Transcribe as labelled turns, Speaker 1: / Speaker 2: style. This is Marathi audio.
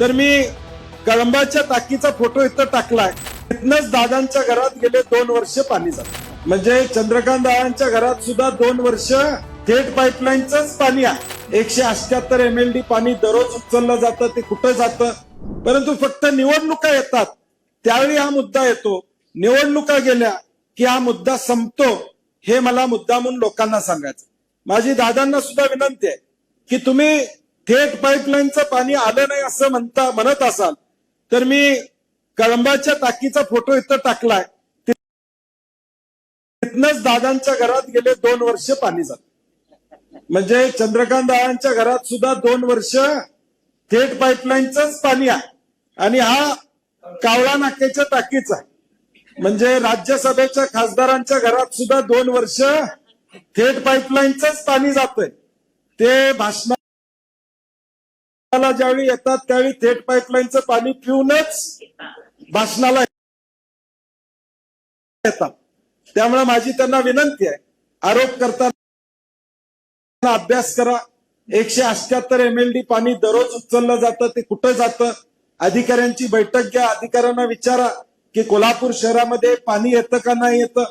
Speaker 1: तर मी कळंबाच्या टाकीचा फोटो इथं टाकलाय. तिथनच दादांच्या घरात गेले दोन वर्ष पाणी जात. म्हणजे चंद्रकांत दादांच्या घरात सुद्धा दोन वर्ष थेट पाईपलाईनच पाणी आहे. एकशे अष्ट्याहत्तर एम एल डी पाणी दररोज उचललं जातं ते कुठं जातं? परंतु फक्त निवडणुका येतात. त्यावेळी हा मुद्दा येतो. निवडणुका गेल्या की हा मुद्दा संपतो हे मला मुद्दा म्हणून लोकांना सांगायचं माझी दादांना सुद्धा विनंती आहे की तुम्ही थेट पाईपलाईनचं पाणी आलं नाही असं म्हणता म्हणत असाल तर मी कळंबाच्या टाकीचा फोटो इथं टाकलाय. तिथनच दादांच्या घरात गेले दोन वर्ष पाणी जात. म्हणजे चंद्रकांत दादांच्या घरात सुद्धा दोन वर्ष थेट पाईपलाईनच पाणी आहे. आणि हा कावळा नाक्याच्या टाकीचा आहे. म्हणजे राज्यसभेच्या खासदारांच्या घरात सुद्धा दोन वर्ष थेट पाईपलाईनच पाणी जातंय. ते भाषण भाषणाला ज्यावेळी येतात त्यावेळी थेट पाईपलाईनचं पाणी पिऊनच भाषणाला येतात. त्यामुळे माझी त्यांना विनंती आहे आरोप करताना अभ्यास करा. एकशे अष्ट्याहत्तर एम एल डी पाणी दररोज उचललं जातं ते कुठं जातं? अधिकाऱ्यांची बैठक घ्या अधिकाऱ्यांना विचारा की कोल्हापूर शहरामध्ये पाणी येतं का नाही येतं?